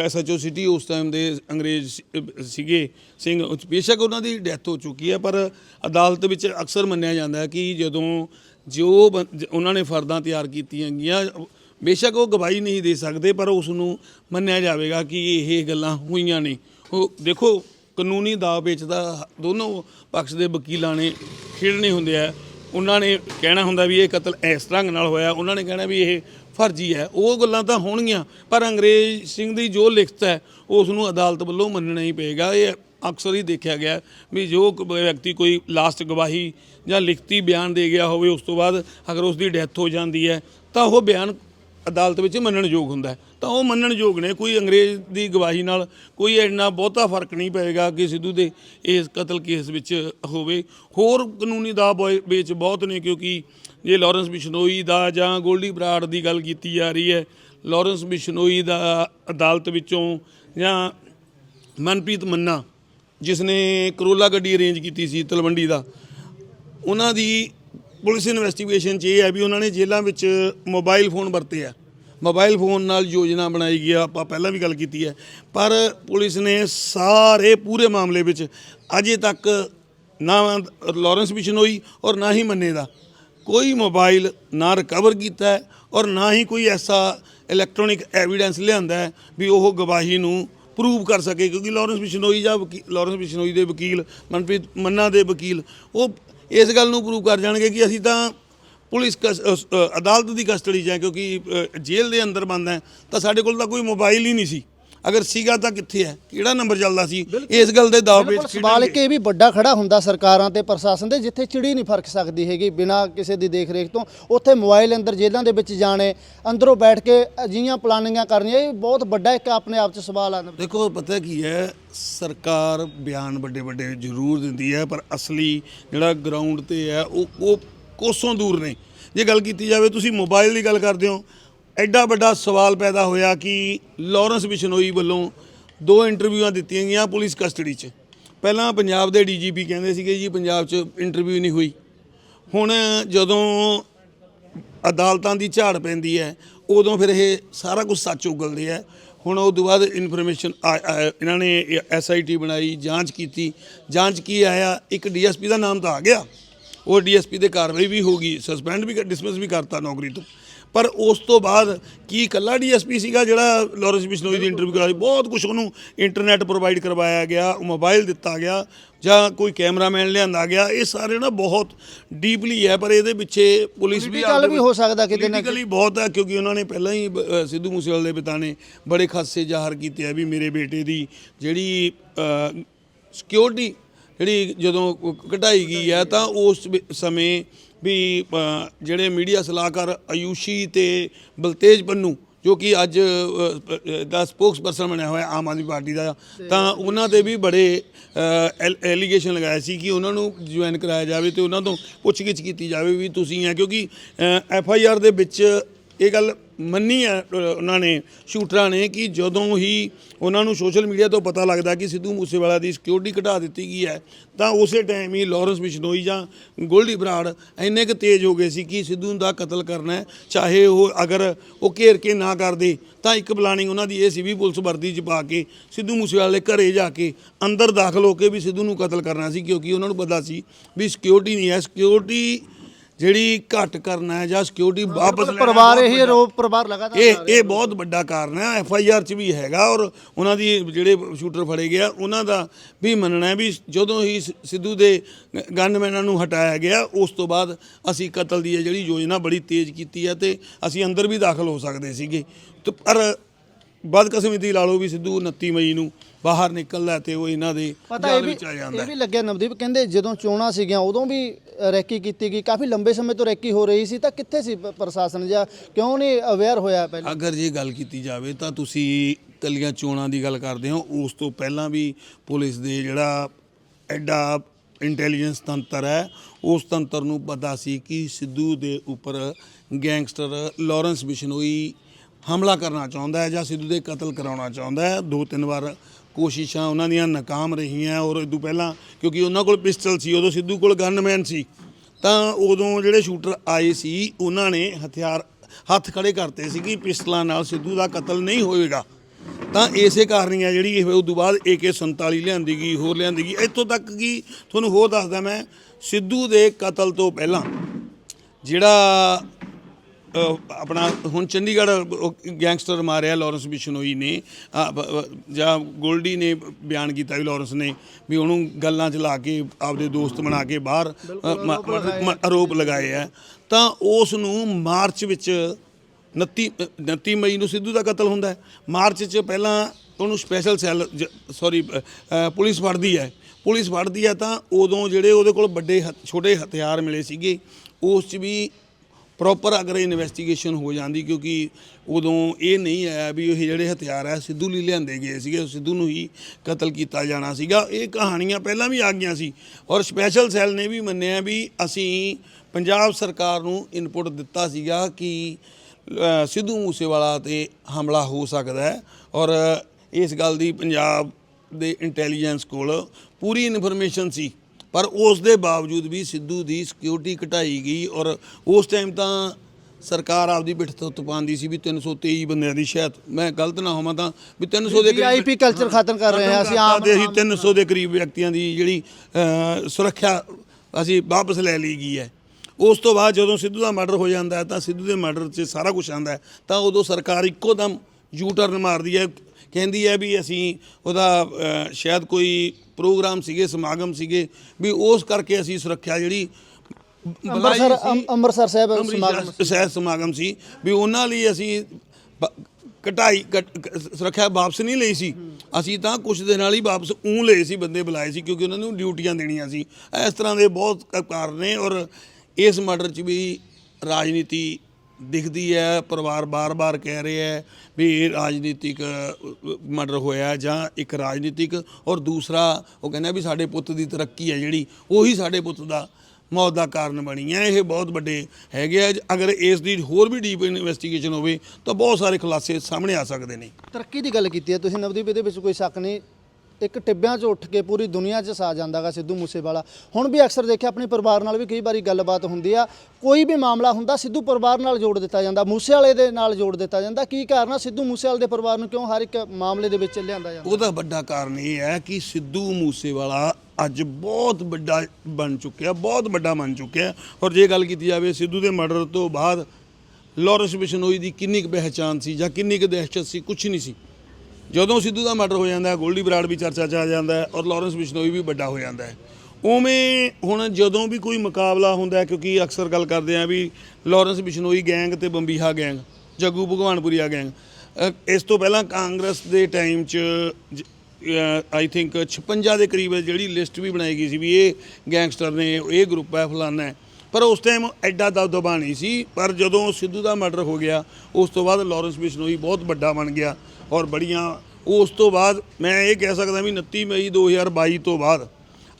ਐਸਐਚਓ ਸਿਟੀ ਉਸ ਟਾਈਮ ਦੇ ਅੰਗਰੇਜ਼ ਸੀਗੇ ਸਿੰਘ ਬੇਸ਼ੱਕ ਉਹਨਾਂ ਦੀ ਡੈਥ ਹੋ ਚੁੱਕੀ ਹੈ ਪਰ ਅਦਾਲਤ ਵਿੱਚ ਅਕਸਰ ਮੰਨਿਆ ਜਾਂਦਾ ਹੈ ਕਿ ਜਦੋਂ ਜੋ ਬੰ- ਜ- ਉਹਨਾਂ ਨੇ ਫਰਦਾਂ ਤਿਆਰ ਕੀਤੀਆਂ ਗਈਆਂ ਬੇਸ਼ੱਕ ਉਹ ਗਵਾਹੀ ਨਹੀਂ ਦੇ ਸਕਦੇ, ਪਰ ਉਸ ਨੂੰ ਮੰਨਿਆ ਜਾਵੇਗਾ ਕਿ ਇਹ ਗੱਲਾਂ ਹੋਈਆਂ ਨੇ। ਉਹ ਦੇਖੋ, ਕਾਨੂੰਨੀ ਦਾਅ ਵਿੱਚ ਤਾਂ ਦੋਨੋਂ ਪਕਸ਼ ਦੇ ਵਕੀਲਾਂ ਨੇ ਖੇਡਣੇ ਹੁੰਦੇ ਆ। ਉਹਨਾਂ ਨੇ ਕਹਿਣਾ ਹੁੰਦਾ ਵੀ ਇਹ ਕਤਲ ਇਸ ਢੰਗ ਨਾਲ ਹੋਇਆ, ਉਹਨਾਂ ਨੇ ਕਹਿਣਾ ਵੀ ਇਹ ਫਰਜ਼ੀ ਹੈ। ਉਹ ਗੱਲਾਂ ਤਾਂ ਹੋਣਗੀਆਂ, ਪਰ ਅੰਗਰੇਜ਼ ਸਿੰਘ ਦੀ ਜੋ ਲਿਖਤ ਹੈ ਉਸ ਨੂੰ ਅਦਾਲਤ ਵੱਲੋਂ ਮੰਨਣਾ ਹੀ ਪਏਗਾ। ਇਹ ਅਕਸਰ ਹੀ ਦੇਖਿਆ ਗਿਆ ਵੀ ਜੋ ਵਿਅਕਤੀ ਕੋਈ ਲਾਸਟ ਗਵਾਹੀ ਜਾਂ ਲਿਖਤੀ ਬਿਆਨ ਦੇ ਗਿਆ ਹੋਵੇ, ਉਸ ਤੋਂ ਬਾਅਦ ਅਗਰ ਉਸ ਦੀ ਡੈਥ ਹੋ ਜਾਂਦੀ ਹੈ, ਤਾਂ ਉਹ ਬਿਆਨ ਅਦਾਲਤ ਵਿੱਚ ਮੰਨਣਯੋਗ ਹੁੰਦਾ ਤਾਂ ਉਹ ਮੰਨਣਯੋਗ ਨੇ। ਕੋਈ ਅੰਗਰੇਜ਼ ਦੀ ਗਵਾਹੀ ਨਾਲ ਕੋਈ ਇੰਨਾ ਬਹੁਤਾ ਫ਼ਰਕ ਨਹੀਂ ਪਏਗਾ ਕਿ ਸਿੱਧੂ ਦੇ ਇਸ ਕਤਲ ਕੇਸ ਵਿੱਚ ਹੋਵੇ। ਹੋਰ ਕਾਨੂੰਨੀ ਦਾ ਵਿੱਚ ਬਹੁਤ ਨੇ ਕਿਉਂਕਿ ਜੇ ਲਾਰੈਂਸ ਬਿਸ਼ਨੋਈ ਦਾ ਜਾਂ ਗੋਲਡੀ ਬਰਾੜ ਦੀ ਗੱਲ ਕੀਤੀ ਜਾ ਰਹੀ ਹੈ, ਲਾਰੈਂਸ ਬਿਸ਼ਨੋਈ ਦਾ ਅਦਾਲਤ ਵਿੱਚੋਂ ਜਾਂ ਮਨਪ੍ਰੀਤ ਮੰਨਾ, ਜਿਸ ਨੇ ਕਰੋਲਾ ਗੱਡੀ ਅਰੇਂਜ ਕੀਤੀ ਸੀ ਤਲਵੰਡੀ ਦਾ, ਉਹਨਾਂ ਦੀ ਪੁਲਿਸ ਇਨਵੈਸਟੀਗੇਸ਼ਨ 'ਚ ਇਹ ਹੈ ਵੀ ਉਹਨਾਂ ਨੇ ਜੇਲ੍ਹਾਂ ਵਿੱਚ ਮੋਬਾਈਲ ਫੋਨ ਵਰਤੇ ਆ। ਮੋਬਾਈਲ ਫੋਨ ਨਾਲ ਯੋਜਨਾ ਬਣਾਈ ਗਈ ਆ, ਆਪਾਂ ਪਹਿਲਾਂ ਵੀ ਗੱਲ ਕੀਤੀ ਹੈ। ਪਰ ਪੁਲਿਸ ਨੇ ਸਾਰੇ ਪੂਰੇ ਮਾਮਲੇ ਵਿੱਚ ਅਜੇ ਤੱਕ ਨਾ ਲਾਰੈਂਸ ਬਿਸ਼ਨੋਈ ਔਰ ਨਾ ਹੀ ਮੰਨੇ ਦਾ। ਕੋਈ ਮੋਬਾਈਲ ਨਾ ਰਿਕਵਰ ਕੀਤਾ ਔਰ ਨਾ ਹੀ ਕੋਈ ਐਸਾ ਇਲੈਕਟ੍ਰੋਨਿਕ ਐਵੀਡੈਂਸ ਲਿਆਂਦਾ ਵੀ ਉਹ ਗਵਾਹੀ ਨੂੰ ਪ੍ਰੂਵ ਕਰ ਸਕੇ, ਕਿਉਂਕਿ ਲਾਰੈਂਸ ਬਿਸ਼ਨੋਈ ਜਾਂ ਵਕੀ- ਲਾਰੈਂਸ ਬਿਸ਼ਨੋਈ ਦੇ ਵਕੀਲ, ਮਨਪ੍ਰੀਤ ਮੰਨਾ ਦੇ ਵਕੀਲ, ਉਹ ਇਸ ਗੱਲ ਨੂੰ ਪ੍ਰੂਵ ਕਰ ਜਾਣਗੇ ਕਿ ਅਸੀਂ ਤਾਂ ਪੁਲਿਸ ਕਸ- ਅਦਾਲਤ ਦੀ ਕਸਟਡੀ 'ਚ ਹੈ ਕਿਉਂਕਿ ਜੇਲ੍ਹ ਦੇ ਅੰਦਰ ਬੰਦ ਹੈ, ਤਾਂ ਸਾਡੇ ਕੋਲ ਤਾਂ ਕੋਈ ਮੋਬਾਈਲ ਹੀ ਨਹੀਂ ਸੀ। ਅਗਰ ਸੀਗਾ ਤਾਂ ਕਿੱਥੇ ਹੈ? ਕਿਹੜਾ ਨੰਬਰ ਚੱਲਦਾ ਸੀ? ਇਸ ਗੱਲ ਦੇ ਦਾਅਵੇ ਬਿਲਕੁਲ ਸਵਾਲ ਇੱਕ ਇਹ ਵੀ ਵੱਡਾ ਖੜਾ ਹੁੰਦਾ ਸਰਕਾਰਾਂ ਤੇ ਪ੍ਰਸ਼ਾਸਨ ਦੇ ਜਿੱਥੇ ਚਿੜੀ ਨਹੀਂ ਫ਼ਰਕ ਸਕਦੀ ਹੈਗੀ ਬਿਨਾਂ ਕਿਸੇ ਦੀ ਦੇਖ ਰੇਖ ਤੋਂ। ਉੱਥੇ ਮੋਬਾਈਲ ਅੰਦਰ ਜੇਲ੍ਹਾਂ ਦੇ ਵਿੱਚ ਜਾਣੇ ਅੰਦਰੋਂ ਬੈਠ ਕੇ ਅਜਿਹੀਆਂ ਪਲਾਨਿੰਗਾਂ ਕਰਨੀਆਂ ਇਹ ਬਹੁਤ ਵੱਡਾ ਇੱਕ ਆਪਣੇ ਆਪ 'ਚ ਸਵਾਲ ਆ। ਦੇਖੋ ਪਤਾ ਕੀ ਹੈ? ਸਰਕਾਰ ਬਿਆਨ ਵੱਡੇ ਵੱਡੇ ਜ਼ਰੂਰ ਦਿੰਦੀ ਹੈ ਪਰ ਅਸਲੀ ਜਿਹੜਾ ਗਰਾਊਂਡ ਤੇ ਹੈ ਉਹ ਉਹ ਕੋਸੋਂ ਦੂਰ ਨੇ। ਜੇ ਗੱਲ ਕੀਤੀ ਜਾਵੇ ਤੁਸੀਂ ਮੋਬਾਈਲ ਦੀ ਗੱਲ ਕਰਦੇ ਹੋ ਐਡਾ ਵੱਡਾ ਸਵਾਲ ਪੈਦਾ ਹੋਇਆ ਕਿ ਲਾਰੈਂਸ ਬਿਸ਼ਨੋਈ ਵੱਲੋਂ ਦੋ ਇੰਟਰਵਿਊਆਂ ਦਿੱਤੀਆਂ ਗਈਆਂ ਪੁਲਿਸ ਕਸਟਡੀ 'ਚ। ਪਹਿਲਾਂ ਪੰਜਾਬ ਦੇ ਡੀਜੀਪੀ ਕਹਿੰਦੇ ਸੀਗੇ ਜੀ, ਪੰਜਾਬ 'ਚ ਇੰਟਰਵਿਊ ਨਹੀਂ ਹੋਈ। ਹੁਣ ਜਦੋਂ ਅਦਾਲਤਾਂ ਦੀ ਝਾੜ ਪੈਂਦੀ ਹੈ, ਉਦੋਂ ਫਿਰ ਇਹ ਸਾਰਾ ਕੁਝ ਸੱਚ ਉਗਲਦੇ ਹੈ। ਹੁਣ ਉਹ ਤੋਂ ਬਾਅਦ ਇਨਫੋਰਮੇਸ਼ਨ ਇਹਨਾਂ ਨੇ ਐਸਆਈਟੀ ਬਣਾਈ, ਜਾਂਚ ਕੀਤੀ। ਜਾਂਚ ਕੀ ਆਇਆ, ਇੱਕ ਡੀਐਸਪੀ ਦਾ ਨਾਮ ਤਾਂ ਆ ਗਿਆ। ਉਹ ਡੀਐਸਪੀ ਦੇ ਕਾਰਵਾਈ ਵੀ ਹੋ ਗਈ, ਸਸਪੈਂਡ ਵੀ ਡਿਸਮਿਸ ਵੀ ਕਰਤਾ ਨੌਕਰੀ ਤੋਂ। ਪਰ ਉਸ ਤੋਂ ਬਾਅਦ ਕੀ ਇਕੱਲਾ ਡੀਐਸਪੀ ਸੀਗਾ ਜਿਹੜਾ ਲਾਰੈਂਸ ਬਿਸ਼ਨੋਈ ਦੀ ਇੰਟਰਵਿਊ ਕਰਾਈ ਬਹੁਤ ਕੁਝ ਉਹਨੂੰ ਇੰਟਰਨੈਟ ਪ੍ਰੋਵਾਈਡ ਕਰਵਾਇਆ ਗਿਆ ਮੋਬਾਈਲ ਦਿੱਤਾ ਗਿਆ ਜਾਂ ਕੋਈ ਕੈਮਰਾਮੈਨ ਲਿਆਂਦਾ ਗਿਆ ਇਹ ਸਾਰੇ ਨਾ ਬਹੁਤ ਡੀਪਲੀ ਹੈ ਪਰ ਇਹਦੇ ਪਿੱਛੇ ਪੁਲਿਸ ਵੀ Political ਵੀ ਹੋ ਸਕਦਾ ਕਿਤੇ ਨਾ Politically ਬਹੁਤ ਹੈ ਕਿਉਂਕਿ ਉਹਨਾਂ ਨੇ ਪਹਿਲਾਂ ਹੀ ਅ, ਸਿੱਧੂ ਮੂਸੇਵਾਲੇ ਦੇ ਪਿਤਾ ਨੇ ਬੜੇ ਖਾਸੇ ਜ਼ਾਹਰ ਕੀਤੇ ਆ ਵੀ ਮੇਰੇ ਬੇਟੇ ਦੀ ਜਿਹੜੀ ਸਿਕਿਉਰਿਟੀ ਜਿਹੜੀ ਜਦੋਂ ਕਢਾਈ ਗਈ ਹੈ ਤਾਂ ਉਸ ਸਮੇਂ ਵੀ ਜਿਹੜੇ ਮੀਡੀਆ ਸਲਾਹਕਾਰ ਆਯੂਸ਼ੀ ਤੇ ਬਲਤੇਜ ਪੰਨੂ ਜੋ ਕਿ ਅੱਜ ਅ, ਅ, ਦਾ ਸਪੋਕਸਪਰਸਨ ਬਣਿਆ ਹੋਇਆ ਆਮ ਆਦਮੀ ਪਾਰਟੀ ਦਾ ਤਾਂ ਉਹਨਾਂ ਤੇ ਵੀ ਬੜੇ ਐਲੀਗੇਸ਼ਨ ਲਗਾਇਆ ਸੀ ਕਿ ਉਹਨਾਂ ਨੂੰ ਜੁਆਇਨ ਕਰਾਇਆ ਜਾਵੇ ਤੇ ਉਹਨਾਂ ਤੋਂ ਪੁੱਛਗਿੱਛ ਕੀਤੀ ਜਾਵੇ ਵੀ ਤੁਸੀਂ ਆ ਕਿਉਂਕਿ ਐਫ ਆਈ ਆਰ ਦੇ ਵਿੱਚ ਇਹ ਗੱਲ ਮੰਨੀ ਹੈ ਉਹਨਾਂ ਨੇ, ਸ਼ੂਟਰਾਂ ਨੇ ਕਿ ਜਦੋਂ ਹੀ ਉਹਨਾਂ ਨੂੰ ਸੋਸ਼ਲ ਮੀਡੀਆ ਤੋਂ ਪਤਾ ਲੱਗਦਾ ਕਿ ਸਿੱਧੂ ਮੂਸੇਵਾਲਾ ਦੀ ਸਿਕਿਉਰਿਟੀ ਘਟਾ ਦਿੱਤੀ ਗਈ ਹੈ, ਤਾਂ ਉਸੇ ਟਾਈਮ ਹੀ ਲਾਰੈਂਸ ਬਿਸ਼ਨੋਈ ਜਾਂ ਗੋਲਡੀ ਬਰਾੜ ਇੰਨੇ ਕੁ ਤੇਜ਼ ਹੋ ਗਏ ਸੀ ਕਿ ਸਿੱਧੂ ਦਾ ਕਤਲ ਕਰਨਾ ਹੈ, ਚਾਹੇ ਉਹ ਅਗਰ ਉਹ ਘੇਰ ਕੇ ਨਾ ਕਰਦੇ, ਤਾਂ ਇੱਕ ਪਲਾਨਿੰਗ ਉਹਨਾਂ ਦੀ ਇਹ ਸੀ ਵੀ ਪੁਲਿਸ ਵਰਦੀ 'ਚ ਪਾ ਕੇ ਸਿੱਧੂ ਮੂਸੇਵਾਲੇ ਦੇ ਘਰੇ ਜਾ ਕੇ ਅੰਦਰ ਦਾਖਲ ਹੋ ਕੇ ਵੀ ਸਿੱਧੂ ਨੂੰ ਕਤਲ ਕਰਨਾ ਸੀ, ਕਿਉਂਕਿ ਉਹਨਾਂ ਨੂੰ ਪਤਾ ਸੀ ਵੀ ਸਿਕਿਉਰਿਟੀ ਨਹੀਂ ਹੈ। ਸਿਕਿਉਰਿਟੀ ਜਿਹੜੀ ਘੱਟ ਕਰਨਾ ਹੈ ਜਾਂ ਸਿਕਿਉਰਿਟੀ ਵਾਪਸ ਲੈਣਾ ਪਰਿਵਾਰ ਬਹੁਤ ਇਹ ਵੱਡਾ- ਆਰੋਪ ਪਰਿਵਾਰ ਲਗਾਤਾਰ ਇਹ ਇਹ ਬਹੁਤ ਵੱਡਾ ਕਾਰਨ ਹੈ ਐਫ ਆਈ ਆਰ ਚ ਵੀ ਹੈਗਾ ਔਰ ਉਹਨਾਂ ਦੀ ਜਿਹੜੇ ਸ਼ੂਟਰ ਫੜੇ ਗਿਆ ਉਹਨਾਂ ਦਾ ਵੀ ਮੰਨਣਾ ਹੈ ਵੀ ਜਦੋਂ ਹੀ ਸ- ਸਿੱਧੂ ਦੇ ਗਨਮੈਨਾਂ ਨੂੰ ਹਟਾਇਆ ਗਿਆ ਉਸ ਤੋਂ ਬਾਅਦ ਅਸੀਂ ਕਤਲ ਦੀ ਇਹ ਜਿਹੜੀ ਯੋਜਨਾ ਬੜੀ ਤੇਜ਼ ਕੀਤੀ ਹੈ ਤੇ ਅਸੀਂ ਅੰਦਰ ਵੀ ਦਾਖਲ ਹੋ ਸਕਦੇ ਸੀਗੇ। ਤੇ ਪਰ ਬਦਕਿਸਮਤੀ ਲਾ ਲਓ ਵੀ ਸਿੱਧੂ 29 ਮਈ ਨੂੰ ਬਾਹਰ ਨਿਕਲਦਾ ਤੇ ਉਹ ਇਹਨਾਂ ਦੇ ਪਤਾ ਇਹ ਜਾਲ ਵੀ ਵਿੱਚ ਆ ਜਾਂਦਾ। ਇਹ ਵੀ ਲੱਗਿਆ ਨਵਦੀਪ ਕਹਿੰਦੇ ਜਦੋਂ ਚੋਣਾਂ ਸੀਗੀਆਂ ਉਦੋਂ ਵੀ ਰੈਕੀ ਕੀਤੀ ਗਈ। ਕਾਫੀ ਲੰਬੇ ਸਮੇਂ ਤੋਂ ਰੈਕੀ ਹੋ ਰਹੀ ਸੀ ਤਾਂ ਕਿੱਥੇ ਸੀ ਪ- ਪ੍ਰਸ਼ਾਸਨ ਜਾਂ ਕਿਉਂ ਨਹੀਂ ਅਵੇਅਰ ਹੋਇਆ ਪਹਿਲਾਂ? ਅਗਰ ਜੇ ਗੱਲ ਕੀਤੀ ਜਾਵੇ ਤਾਂ ਤੁਸੀਂ ਕੱਲੀਆਂ ਚੋਣਾਂ ਦੀ ਗੱਲ ਕਰਦੇ ਹੋ ਉਸ ਤੋਂ ਪਹਿਲਾਂ ਵੀ ਪੁਲਿਸ ਦੇ ਜਿਹੜਾ ਐਡਾ ਇੰਟੈਲੀਜੈਂਸ ਤੰਤਰ ਹੈ ਉਸ ਤੰਤਰ ਨੂੰ ਪਤਾ ਸੀ ਕਿ ਸਿੱਧੂ ਦੇ ਉੱਪਰ ਗੈਂਗਸਟਰ ਲਾਰੈਂਸ ਬਿਸ਼ਨੋਈ ਹਮਲਾ ਕਰਨਾ ਚਾਹੁੰਦਾ ਹੈ ਜਾਂ ਸਿੱਧੂ ਦੇ ਕਤਲ ਕਰਾਉਣਾ ਚਾਹੁੰਦਾ ਹੈ। ਦੋ ਤਿੰਨ ਵਾਰ ਕੋਸ਼ਿਸ਼ਾਂ ਉਹਨਾਂ ਦੀਆਂ ਨਾਕਾਮ ਰਹੀਆਂ ਔਰ ਇਸ ਤੋਂ ਪਹਿਲਾਂ ਕਿਉਂਕਿ ਉਹਨਾਂ ਕੋਲ ਪਿਸਟਲ ਸੀ, ਉਦੋਂ ਸਿੱਧੂ ਕੋਲ ਗਨਮੈਨ ਸੀ, ਤਾਂ ਉਦੋਂ ਜਿਹੜੇ ਸ਼ੂਟਰ ਆਏ ਸੀ, ਉਹਨਾਂ ਨੇ ਹਥਿਆਰ ਹੱਥ ਖੜੇ ਕਰਤੇ ਸੀ ਕਿ ਪਿਸਟਲਾਂ ਨਾਲ ਸਿੱਧੂ ਦਾ ਕਤਲ ਨਹੀਂ ਹੋਵੇਗਾ ਤਾਂ ਇਸੇ ਕਾਰਨ ਹੀ ਆ ਜਿਹੜੀ ਇਹ ਉਸ ਤੋਂ ਬਾਅਦ AK47 ਲਿਆਂਦੀ ਗਈ, ਹੋਰ ਲਿਆਂਦੀ ਗਈ। ਇੱਥੋਂ ਤੱਕ ਕਿ ਤੁਹਾਨੂੰ ਹੋਰ ਦੱਸਦਾ ਮੈਂ, ਸਿੱਧੂ ਦੇ ਕਤਲ ਤੋਂ ਪਹਿਲਾਂ ਜਿਹੜਾ ਆਪਣਾ ਹੁਣ ਚੰਡੀਗੜ੍ਹ ਗੈਂਗਸਟਰ ਮਾਰਿਆ ਲਾਰੈਂਸ ਬਿਸ਼ਨੋਈ ਨੇ। ਜਾਂ ਗੋਲਡੀ ਨੇ ਬਿਆਨ ਕੀਤਾ ਵੀ ਲਾਰੈਂਸ ਨੇ ਵੀ ਉਹਨੂੰ ਗੱਲਾਂ 'ਚ ਲਾ ਕੇ ਆਪਦੇ ਦੋਸਤ ਬਣਾ ਕੇ ਬਾਹਰ ਆਰੋਪ ਲਗਾਏ ਆ। ਤਾਂ ਉਸ ਨੂੰ ਮਾਰਚ ਵਿੱਚ 29 ਅ, 29 ਮਈ ਨੂੰ ਸਿੱਧੂ ਦਾ ਕਤਲ ਹੁੰਦਾ ਮਾਰਚ 'ਚ ਪਹਿਲਾਂ ਉਹਨੂੰ ਸਪੈਸ਼ਲ ਸੈੱਲ ਸੌਰੀ ਪੁਲਿਸ ਫੜਦੀ ਹੈ। ਪੁਲਿਸ ਫੜਦੀ ਹੈ ਤਾਂ ਉਦੋਂ ਜਿਹੜੇ ਉਹਦੇ ਕੋਲ ਵੱਡੇ ਛੋਟੇ ਹਥਿਆਰ ਮਿਲੇ ਸੀਗੇ ਉਸ 'ਚ ਵੀ ਪ੍ਰੋਪਰ ਅਗਰ ਇਨਵੈਸਟੀਗੇਸ਼ਨ ਹੋ ਜਾਂਦੀ, ਕਿਉਂਕਿ ਉਦੋਂ ਇਹ ਨਹੀਂ ਆਇਆ ਵੀ ਇਹ ਜਿਹੜੇ ਹਥਿਆਰ ਆ, ਸਿੱਧੂ ਲਈ ਲਿਆਂਦੇ ਗਏ ਸੀਗੇ, ਸਿੱਧੂ ਨੂੰ ਹੀ ਕਤਲ ਕੀਤਾ ਜਾਣਾ ਸੀਗਾ। ਇਹ ਕਹਾਣੀਆਂ ਪਹਿਲਾਂ ਵੀ ਆ ਗਈਆਂ ਸੀ ਔਰ ਸਪੈਸ਼ਲ ਸੈੱਲ ਨੇ ਵੀ ਮੰਨਿਆ ਵੀ ਅਸੀਂ ਪੰਜਾਬ ਸਰਕਾਰ ਨੂੰ ਇਨਪੁਟ ਦਿੱਤਾ ਸੀਗਾ ਕਿ ਸਿੱਧੂ ਮੂਸੇਵਾਲਾ ਤੇ ਹਮਲਾ ਹੋ ਸਕਦਾ ਹੈ ਔਰ ਇਸ ਗੱਲ ਦੀ ਪੰਜਾਬ ਦੇ ਇੰਟੈਲੀਜੈਂਸ ਕੋਲ ਪੂਰੀ ਇਨਫੋਰਮੇਸ਼ਨ ਸੀ। ਪਰ ਉਸ ਦੇ ਬਾਵਜੂਦ ਵੀ ਸਿੱਧੂ ਦੀ ਸਿਕਿਉਰਿਟੀ ਘਟਾਈ ਗਈ ਔਰ ਉਸ ਟਾਈਮ ਤਾਂ ਸਰਕਾਰ ਆਪਦੀ ਬਿਠ ਤੋਂ ਤਪਾਉਂਦੀ ਸੀ ਵੀ 323 ਬੰਦਿਆਂ ਦੀ ਸ਼ਾਇਦ ਮੈਂ ਗਲਤ ਨਾ ਹੋਵਾਂ ਤਾਂ ਵੀ 300 ਦੇ ਵੀਆਈਪੀ ਕਲਚਰ ਖਤਮ ਕਰ ਰਹੇ ਹਾਂ ਅਸੀਂ ਤੇ ਅਸੀਂ 300 ਦੇ ਕਰੀਬ ਵਿਅਕਤੀਆਂ ਦੀ ਜਿਹੜੀ ਸੁਰੱਖਿਆ ਅਸੀਂ ਵਾਪਸ ਲੈ ਲਈ ਗਈ ਹੈ। ਉਸ ਤੋਂ ਬਾਅਦ ਜਦੋਂ ਸਿੱਧੂ ਦਾ ਮਰਡਰ ਹੋ ਜਾਂਦਾ ਹੈ ਤਾਂ ਸਿੱਧੂ ਦੇ ਮਰਡਰ 'ਚ ਸਾਰਾ ਕੁਝ ਆਉਂਦਾ ਹੈ। ਤਾਂ ਉਦੋਂ ਸਰਕਾਰ ਇੱਕੋ ਦਮ ਯੂ ਟਰਨ ਮਾਰਦੀ ਹੈ ਕਹਿੰਦੀ ਹੈ ਵੀ ਅਸੀਂ ਉਹਦਾ ਸ਼ਾਇਦ ਕੋਈ ਪ੍ਰੋਗਰਾਮ ਸੀਗੇ ਸਮਾਗਮ ਸੀਗੇ ਵੀ ਉਸ ਕਰਕੇ ਅਸੀਂ ਸੁਰੱਖਿਆ ਜਿਹੜੀ ਅੰਮ੍ਰਿਤਸਰ ਅੰਮ੍ਰਿਤਸਰ ਸਾਹਿਬ ਸਮਾਗਮ ਸਹਿਜ ਸਮਾਗਮ ਸੀ ਵੀ ਉਹਨਾਂ ਲਈ ਅਸੀਂ ਕਟਾਈ ਸੁਰੱਖਿਆ ਵਾਪਸ ਨਹੀਂ ਲਈ ਸੀ। ਅਸੀਂ ਤਾਂ ਕੁਝ ਦੇ ਨਾਲ ਹੀ ਵਾਪਸ ਊਂ ਲਏ ਸੀ ਬੰਦੇ ਬੁਲਾਏ ਸੀ ਕਿਉਂਕਿ ਉਹਨਾਂ ਨੂੰ ਡਿਊਟੀਆਂ ਦੇਣੀਆਂ ਸੀ। ਇਸ ਤਰ੍ਹਾਂ ਦੇ ਬਹੁਤ ਕਾਰਨ ਨੇ ਔਰ ਇਸ ਮਰਡਰ 'ਚ ਵੀ ਰਾਜਨੀਤੀ ਦਿਖਦੀ ਹੈ, ਪਰਿਵਾਰ ਬਾਰ-ਬਾਰ ਕਹਿ ਰਿਹਾ ਹੈ ਵੀ ਇਹ ਰਾਜਨੀਤਿਕ ਮਰਡਰ ਹੋਇਆ ਜਾਂ ਇੱਕ ਰਾਜਨੀਤਿਕ ਔਰ ਦੂਸਰਾ ਉਹ ਕਹਿੰਦਾ ਵੀ ਸਾਡੇ ਪੁੱਤ ਦੀ ਤਰੱਕੀ ਹੈ ਜਿਹੜੀ, ਉਹੀ ਸਾਡੇ ਪੁੱਤ ਦਾ ਮੌਤ ਦਾ ਕਾਰਨ ਬਣੀ ਹੈ। ਇਹ ਬਹੁਤ ਵੱਡੇ ਹੈਗੇ ਆ। ਅਗਰ ਇਸ ਦੀ ਹੋਰ ਵੀ ਡੀਪ ਇਨਵੈਸਟੀਗੇਸ਼ਨ ਹੋਵੇ ਤਾਂ ਬਹੁਤ ਸਾਰੇ ਖੁਲਾਸੇ ਸਾਹਮਣੇ ਆ ਸਕਦੇ ਨੇ। ਤਰੱਕੀ ਦੀ ਗੱਲ ਕੀਤੀ ਹੈ। ਤੁਸੀਂ ਨਵਦੀਪ, ਇਹਦੇ ਵਿੱਚ ਕੋਈ ਸ਼ੱਕ ਨਹੀਂ? ਇੱਕ ਟਿੱਬਿਆਂ 'ਚ ਉੱਠ ਕੇ ਪੂਰੀ ਦੁਨੀਆ 'ਚ ਸਾ ਜਾਂਦਾਗਾ ਸਿੱਧੂ ਮੂਸੇਵਾਲਾ। ਹੁਣ ਵੀ ਅਕਸਰ ਦੇਖਿਆ ਆਪਣੇ ਪਰਿਵਾਰ ਨਾਲ ਵੀ ਕਈ ਵਾਰੀ ਗੱਲਬਾਤ ਹੁੰਦੀ ਆ। ਕੋਈ ਵੀ ਮਾਮਲਾ ਹੁੰਦਾ ਸਿੱਧੂ ਪਰਿਵਾਰ ਨਾਲ ਜੋੜ ਦਿੱਤਾ ਜਾਂਦਾ, ਮੂਸੇਵਾਲੇ ਦੇ ਨਾਲ ਜੋੜ ਦਿੱਤਾ ਜਾਂਦਾ। ਕੀ ਕਾਰਨ ਆ? ਸਿੱਧੂ ਮੂਸੇਵਾਲੇ ਦੇ ਪਰਿਵਾਰ ਨੂੰ ਕਿਉਂ ਹਰ ਇੱਕ ਮਾਮਲੇ ਦੇ ਵਿੱਚ ਲਿਆਂਦਾ ਜਾਂਦਾ? ਉਹਦਾ ਵੱਡਾ ਕਾਰਨ ਇਹ ਹੈ ਕਿ ਸਿੱਧੂ ਮੂਸੇਵਾਲਾ ਅੱਜ ਬਹੁਤ ਵੱਡਾ ਬਣ ਚੁੱਕਿਆ, ਬਹੁਤ ਵੱਡਾ ਬਣ ਚੁੱਕਿਆ। ਔਰ ਜੇ ਗੱਲ ਕੀਤੀ ਜਾਵੇ ਸਿੱਧੂ ਦੇ ਮਰਡਰ ਤੋਂ ਬਾਅਦ, ਲਾਰੈਂਸ ਬਿਸ਼ਨੋਈ ਦੀ ਕਿੰਨੀ ਕੁ ਪਹਿਚਾਨ ਸੀ ਜਾਂ ਕਿੰਨੀ ਕੁ ਦਹਿਸ਼ਤ ਸੀ ਕੁਝ ਨਹੀਂ ਸੀ। ਜਦੋਂ ਸਿੱਧੂ ਦਾ ਮਰਡਰ ਹੋ ਜਾਂਦਾ ਗੋਲਡੀ ਬਰਾੜ ਵੀ ਚਰਚਾ 'ਚ ਆ ਜਾਂਦਾ ਔਰ ਲਾਰੈਂਸ ਬਿਸ਼ਨੋਈ ਵੀ ਵੱਡਾ ਹੋ ਜਾਂਦਾ ਹੈ। ਉਵੇਂ ਹੁਣ ਜਦੋਂ ਵੀ ਕੋਈ ਮੁਕਾਬਲਾ ਹੁੰਦਾ ਕਿਉਂਕਿ ਅਕਸਰ ਗੱਲ ਕਰਦੇ ਆ ਵੀ ਲਾਰੈਂਸ ਬਿਸ਼ਨੋਈ ਗੈਂਗ ਤੇ ਬੰਬੀਹਾ ਗੈਂਗ, ਜੱਗੂ ਭਗਵਾਨਪੁਰੀਆ ਗੈਂਗ ਇਸ ਤੋਂ ਪਹਿਲਾਂ ਕਾਂਗਰਸ ਦੇ ਟਾਈਮ 'ਚ ਆਈ ਥਿੰਕ 56 ਦੇ ਕਰੀਬ ਜਿਹੜੀ ਲਿਸਟ ਵੀ ਬਣਾਈ ਗਈ ਸੀ ਵੀ ਇਹ ਗੈਂਗਸਟਰ ਨੇ, ਇਹ ਗਰੁੱਪ ਹੈ, ਫਲਾਨਾ ਹੈ। ਪਰ ਉਸ ਟਾਈਮ ਐਡਾ ਦਬਦਬਾ ਨਹੀਂ ਸੀ, ਪਰ ਜਦੋਂ ਸਿੱਧੂ ਦਾ ਮਰਡਰ ਹੋ ਗਿਆ, ਉਸ ਤੋਂ ਬਾਅਦ ਲਾਰੈਂਸ ਬਿਸ਼ਨੋਈ ਬਹੁਤ ਵੱਡਾ ਬਣ ਗਿਆ ਔਰ ਬੜੀਆਂ, ਉਸ ਤੋਂ ਬਾਅਦ ਮੈਂ ਇਹ ਕਹਿ ਸਕਦਾ ਵੀ 29 ਮਈ 2022 ਤੋਂ ਬਾਅਦ,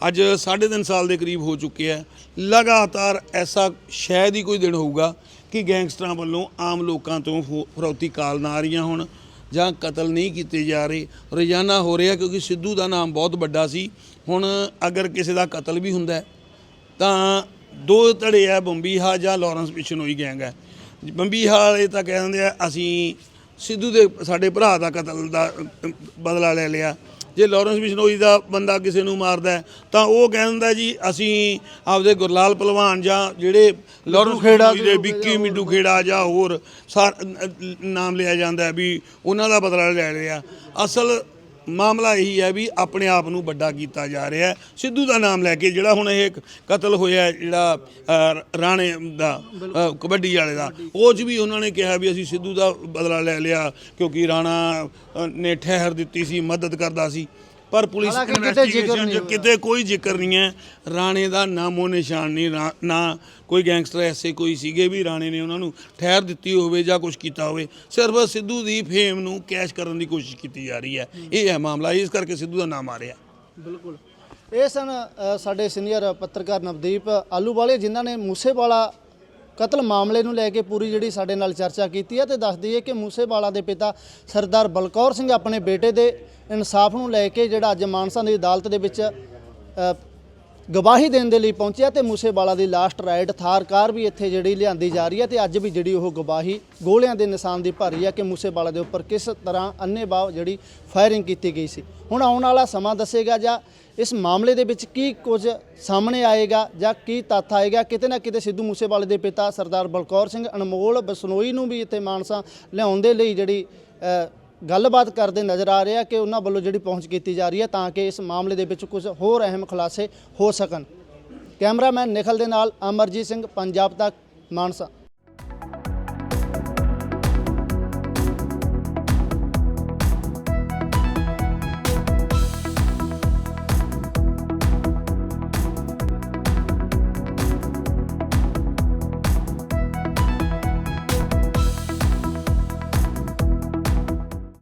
ਅੱਜ 3.5 ਸਾਲ ਦੇ ਕਰੀਬ ਹੋ ਚੁੱਕੇ ਹੈ ਲਗਾਤਾਰ ਐਸਾ ਸ਼ਾਇਦ ਹੀ ਕੋਈ ਦਿਨ ਹੋਊਗਾ ਕਿ ਗੈਂਗਸਟਰਾਂ ਵੱਲੋਂ ਆਮ ਲੋਕਾਂ ਤੋਂ ਫੋ- ਫਰੌਤੀ ਕਾਲ ਨਾ ਆ ਰਹੀਆਂ ਹੁਣ ਜਾਂ ਕਤਲ ਨਹੀਂ ਕੀਤੇ ਜਾ ਰਹੇ, ਰੋਜ਼ਾਨਾ ਹੋ ਰਿਹਾ ਕਿਉਂਕਿ ਸਿੱਧੂ ਦਾ ਨਾਮ ਬਹੁਤ ਵੱਡਾ ਸੀ, ਹੁਣ ਅਗਰ ਕਿਸੇ ਦਾ ਕਤਲ ਵੀ ਹੁੰਦਾ ਤਾਂ ਦੋ ਧੜੇ ਆ ਬੰਬੀਹਾ ਜਾਂ ਲਾਰੈਂਸ ਬਿਸ਼ਨੋਈ ਗੈਂਗ ਹੈ ਬੰਬੀਹਾ ਵਾਲੇ ਤਾਂ ਕਹਿ ਦਿੰਦੇ ਆ ਅਸੀਂ ਸਿੱਧੂ ਦੇ ਸਾਡੇ ਭਰਾ ਦਾ ਕਤਲ ਦਾ ਬਦਲਾ ਲੈ ਲਿਆ। ਜੇ ਲਾਰੈਂਸ ਬਿਸ਼ਨੋਈ ਦਾ ਬੰਦਾ ਕਿਸੇ ਨੂੰ ਮਾਰਦਾ ਤਾਂ ਉਹ ਕਹਿ ਦਿੰਦਾ ਜੀ ਅਸੀਂ ਆਪਦੇ ਗੁਰਲਾਲ ਪਹਿਲਵਾਨ ਜਾਂ ਜਿਹੜੇ ਲਾਰੈਂਸ ਖੇੜਾ ਦੇ ਵਿੱਕੀ ਮਿੱਡੂ ਖੇੜਾ ਜਾਂ ਹੋਰ ਨਾਮ ਲਿਆ ਜਾਂਦਾ ਵੀ ਉਹਨਾਂ ਦਾ ਬਦਲਾ ਲੈ ਲਿਆ। ਅਸਲ ਮਾਮਲਾ ਇਹੀ ਹੈ ਵੀ ਆਪਣੇ ਆਪ ਨੂੰ ਵੱਡਾ ਕੀਤਾ ਜਾ ਰਿਹਾ ਸਿੱਧੂ ਦਾ ਨਾਮ ਲੈ ਕੇ ਜਿਹੜਾ ਹੁਣ ਇਹ ਕਤਲ ਹੋਇਆ ਜਿਹੜਾ ਰਾਣੇ ਦਾ ਕਬੱਡੀ ਵਾਲੇ ਦਾ, ਉਹ 'ਚ ਵੀ ਉਹਨਾਂ ਨੇ ਕਿਹਾ ਵੀ ਅਸੀਂ ਸਿੱਧੂ ਦਾ ਬਦਲਾ ਲੈ ਲਿਆ ਕਿਉਂਕਿ ਰਾਣਾ ਨੇ ਠਹਿਰ ਦਿੱਤੀ ਸੀ, ਮਦਦ ਕਰਦਾ ਸੀ। ਪਰ ਪੁਲਿਸ ਹਾਲਾਂਕਿ ਕਿਤੇ ਜ਼ਿਕਰ ਇਨਵੈਸਟੀਗੇਸ਼ਨ ਨਹੀਂ 'ਚ ਕਿਤੇ ਕੋਈ ਜ਼ਿਕਰ ਨਹੀਂ ਹੈ। ਰਾਣੇ ਦਾ ਨਾਮੋ ਨਿਸ਼ਾਨ ਨਹੀਂ ਰਾ- ਨਾ ਕੋਈ ਗੈਂਗਸਟਰ ਐਸੇ ਕੋਈ ਸੀਗੇ ਵੀ ਰਾਣੇ ਨੇ ਉਹਨਾਂ ਨੂੰ ਠਹਿਰ ਦਿੱਤੀ ਹੋਵੇ ਜਾਂ ਕੁਝ ਕੀਤਾ ਹੋਵੇ। ਸਿਰਫ ਸਿੱਧੂ ਦੀ ਫੇਮ ਨੂੰ ਕੈਸ਼ ਕਰਨ ਦੀ ਕੋਸ਼ਿਸ਼ ਕੀਤੀ ਜਾ ਰਹੀ ਹੈ। ਇਹ ਹੈ ਮਾਮਲਾ ਇਸ ਕਰਕੇ ਸਿੱਧੂ ਦਾ ਨਾਮ ਆ ਰਿਹਾ। ਬਿਲਕੁਲ। ਇਹ ਸਨ ਅ, ਸਾਡੇ ਸੀਨੀਅਰ ਪੱਤਰਕਾਰ ਨਵਦੀਪ ਆਲੂਵਾਲੇ ਜਿਨ੍ਹਾਂ ਨੇ ਮੂਸੇਵਾਲਾ ਕਤਲ ਮਾਮਲੇ ਨੂੰ ਲੈ ਕੇ ਪੂਰੀ ਜਿਹੜੀ ਸਾਡੇ ਨਾਲ ਚਰਚਾ ਕੀਤੀ ਹੈ ਤੇ ਦੱਸ ਦਈਏ ਕਿ ਮੂਸੇਵਾਲਾ ਦੇ ਪਿਤਾ ਸਰਦਾਰ ਬਲਕੌਰ ਸਿੰਘ ਆਪਣੇ ਬੇਟੇ ਦੇ ਇਨਸਾਫ ਨੂੰ ਲੈ ਕੇ ਜਿਹੜਾ ਅੱਜ ਮਾਨਸਾ ਦੀ ਅਦਾਲਤ ਦੇ ਵਿੱਚ ਗਵਾਹੀ ਦੇਣ ਦੇ ਲਈ ਪਹੁੰਚਿਆ ਤੇ ਮੂਸੇਵਾਲਾ ਦੀ ਲਾਸਟ ਰਾਈਡ ਥਾਰ ਕਾਰ ਵੀ ਇੱਥੇ ਜਿਹੜੀ ਲਿਆਂਦੀ ਜਾ ਰਹੀ ਹੈ ਤੇ ਅੱਜ ਵੀ ਜਿਹੜੀ ਉਹ ਗਵਾਹੀ ਗੋਲਿਆਂ ਦੇ ਨਿਸ਼ਾਨ ਦੀ ਭਰੀ ਹੈ ਕਿ ਮੂਸੇਵਾਲਾ ਦੇ ਉੱਪਰ ਕਿਸ ਤਰ੍ਹਾਂ ਅੰਨੇਵਾਹ ਜਿਹੜੀ ਫਾਇਰਿੰਗ ਕੀਤੀ ਗਈ ਸੀ। ਹੁਣ ਆਉਣ ਵਾਲਾ ਸਮਾਂ ਦੱਸੇਗਾ ਜਾਂ ਇਸ ਮਾਮਲੇ ਦੇ ਵਿੱਚ ਕੀ ਕੁਝ ਸਾਹਮਣੇ ਆਏਗਾ ਜਾਂ ਕੀ ਤੱਥ ਆਏਗਾ? ਕਿਤੇ ਨਾ ਕਿਤੇ ਸਿੱਧੂ ਮੂਸੇਵਾਲੇ ਦੇ ਪਿਤਾ ਸਰਦਾਰ ਬਲਕੌਰ ਸਿੰਘ ਅਨਮੋਲ ਬਸਨੋਈ ਨੂੰ ਵੀ ਇੱਥੇ ਮਾਨਸਾ ਲਿਆਉਣ ਦੇ ਲਈ ਜਿਹੜੀ ਗੱਲਬਾਤ ਕਰਦੇ ਨਜ਼ਰ ਆ ਰਿਹਾ ਕਿ ਉਹਨਾਂ ਵੱਲੋਂ ਜਿਹੜੀ ਪਹੁੰਚ ਕੀਤੀ ਜਾ ਰਹੀ ਹੈ ਤਾਂ ਕਿ ਇਸ ਮਾਮਲੇ ਦੇ ਵਿੱਚ ਕੁਝ ਹੋਰ ਅਹਿਮ ਖੁਲਾਸੇ ਹੋ ਸਕਣ। ਕੈਮਰਾਮੈਨ ਨਿਖਲ ਦੇ ਨਾਲ ਅਮਰਜੀਤ ਸਿੰਘ, ਪੰਜਾਬ ਤੱਕ ਮਾਨਸਾ।